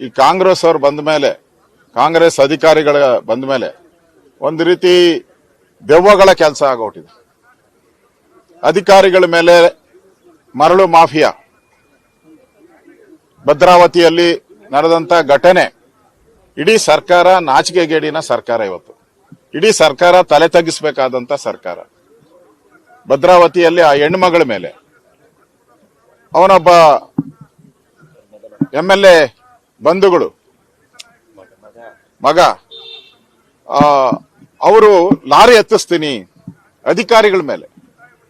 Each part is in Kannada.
ಈ ಕಾಂಗ್ರೆಸ್ ಅವ್ರು ಬಂದ ಮೇಲೆ, ಕಾಂಗ್ರೆಸ್ ಅಧಿಕಾರಿಗಳ ಬಂದ ಮೇಲೆ ಒಂದು ರೀತಿ ದೆವ್ವಗಳ ಕೆಲಸ ಆಗೋಟಿದೆ. ಅಧಿಕಾರಿಗಳ ಮೇಲೆ ಮರಳು ಮಾಫಿಯಾ. ಭದ್ರಾವತಿಯಲ್ಲಿ ನಡೆದಂತ ಘಟನೆ, ಇಡೀ ಸರ್ಕಾರ ನಾಚಿಕೆಗೇಡಿನ ಸರ್ಕಾರ ಇವತ್ತು. ಇಡೀ ಸರ್ಕಾರ ತಲೆ ತಗ್ಗಿಸಬೇಕಾದಂತ ಸರ್ಕಾರ. ಭದ್ರಾವತಿಯಲ್ಲಿ ಆ ಹೆಣ್ಮಗಳ ಮೇಲೆ. ಅವನೊಬ್ಬ ಎಂ ಎಲ್ ಎ ಬಂಧುಗಳು. ಮಗ. ಅವರು ಲಾರಿ ಹತ್ತಿಸ್ತೀನಿ ಅಧಿಕಾರಿಗಳ ಮೇಲೆ.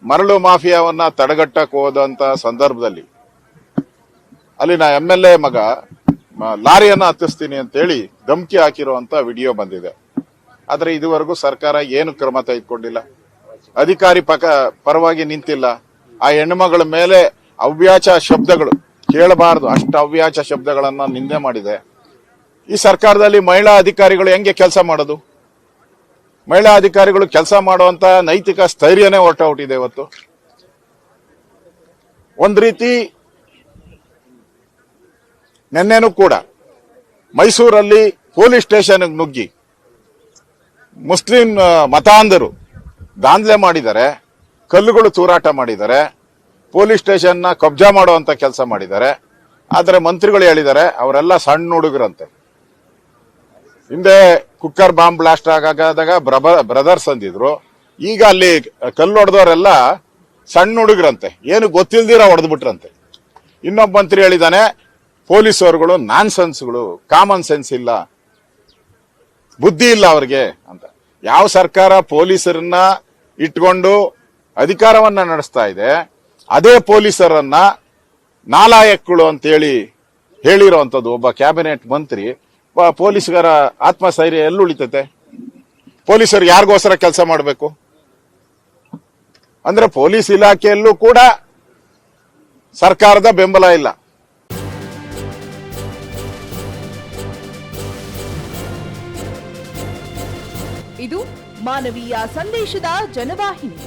ಮರಳು ಮಾಫಿಯಾವನ್ನ ತಡೆಗಟ್ಟಕ್ಕೆ ಹೋದಂತ ಸಂದರ್ಭದಲ್ಲಿ. ಅಲ್ಲಿನ ಎಂ ಎಲ್ ಎ ಮಗ ಲಾರಿಯನ್ನ ಹತ್ತಿಸ್ತೀನಿ ಅಂತೇಳಿ ಧಮಕಿ ಹಾಕಿರುವಂತ ವಿಡಿಯೋ ಬಂದಿದೆ. ಆದ್ರೆ ಇದುವರೆಗೂ ಸರ್ಕಾರ ಏನು ಕ್ರಮ ತೆಗೆದುಕೊಂಡಿಲ್ಲ. ಅಧಿಕಾರಿ ಪಕ, ಪರವಾಗಿ ನಿಂತಿಲ್ಲ. ಆ ಹೆಣ್ಣುಮಗಳ ಮೇಲೆ ಅವ್ಯಾಚ ಶಬ್ದಗಳು. ಕೇಳಬಾರದು. ಅಷ್ಟು ಅವ್ಯಾಚ ಶಬ್ದಗಳನ್ನ ನಿಂದೆ ಮಾಡಿದೆ. ಈ ಸರ್ಕಾರದಲ್ಲಿ ಮಹಿಳಾ ಅಧಿಕಾರಿಗಳು ಹೆಂಗೆ ಕೆಲಸ ಮಾಡೋದು? ಮಹಿಳಾ ಅಧಿಕಾರಿಗಳು ಕೆಲಸ ಮಾಡುವಂತ ನೈತಿಕ ಸ್ಥೈರ್ಯನೇ ಹೊರಟೋಟಿದೆ ಇವತ್ತು. ಒಂದ್ ರೀತಿ ನಿನ್ನೆನೂ ಕೂಡ ಮೈಸೂರಲ್ಲಿ ಪೊಲೀಸ್ ಸ್ಟೇಷನ್ ನುಗ್ಗಿ ಮುಸ್ಲಿಂ ಮತಾಂಧರು ದಾಂಧಲೆ ಮಾಡಿದರೆ ಕಲ್ಲುಗಳು ತೂರಾಟ ಮಾಡಿದ್ದಾರೆ. ಪೊಲೀಸ್ ಸ್ಟೇಷನ್ನ ಕಬ್ಜಾ ಮಾಡುವಂತ ಕೆಲಸ ಮಾಡಿದ್ದಾರೆ. ಆದರೆ ಮಂತ್ರಿಗಳು ಹೇಳಿದ್ದಾರೆ, ಅವರೆಲ್ಲ ಸಣ್ಣ ಹುಡುಗರಂತೆ. ಹಿಂದೆ ಕುಕ್ಕರ್ ಬಾಂಬ್ ಬ್ಲಾಸ್ಟ್ ಆಗಾದಾಗ ಬ್ರದರ್ಸ್ ಅಂದಿದ್ರು. ಈಗ ಅಲ್ಲಿ ಕಲ್ಲು ಹೊಡೆದವರೆಲ್ಲ ಸಣ್ಣ ಹುಡುಗರಂತೆ. ಏನು ಗೊತ್ತಿಲ್ದಿರ ಹೊಡೆದ್ಬಿಟ್ರಂತೆ. ಇನ್ನೊಬ್ಬ ಮಂತ್ರಿ ಹೇಳಿದಾನೆ ಪೊಲೀಸರುಗಳು ನಾನ್ ಸೆನ್ಸ್ಗಳು ಕಾಮನ್ ಸೆನ್ಸ್ ಇಲ್ಲ, ಬುದ್ಧಿ ಇಲ್ಲ ಅವ್ರಿಗೆ ಅಂತ. ಯಾವ ಸರ್ಕಾರ ಪೊಲೀಸರನ್ನ ಇಟ್ಕೊಂಡು ಅಧಿಕಾರವನ್ನ ನಡೆಸ್ತಾ ಇದೆ ಅದೇ ಪೊಲೀಸರನ್ನ ನಾಲಾಯಕ್ಗಳು ಅಂತೇಳಿ ಹೇಳಿರುವಂತದ್ದು ಒಬ್ಬ ಕ್ಯಾಬಿನೆಟ್ ಮಂತ್ರಿ ಪೊಲೀಸ್ಗರ ಆತ್ಮಸ್ಥೈರ್ಯ ಎಲ್ಲಿ ಉಳಿತೈತೆ? ಪೊಲೀಸರು ಯಾರಿಗೋಸ್ಕರ ಕೆಲಸ ಮಾಡಬೇಕು? ಅಂದ್ರೆ ಪೊಲೀಸ್ ಇಲಾಖೆಯಲ್ಲೂ ಕೂಡ ಸರ್ಕಾರದ ಬೆಂಬಲ ಇಲ್ಲ. ಇದು ಮಾನವೀಯ ಸಂದೇಶದ ಜನವಾಹಿನಿ.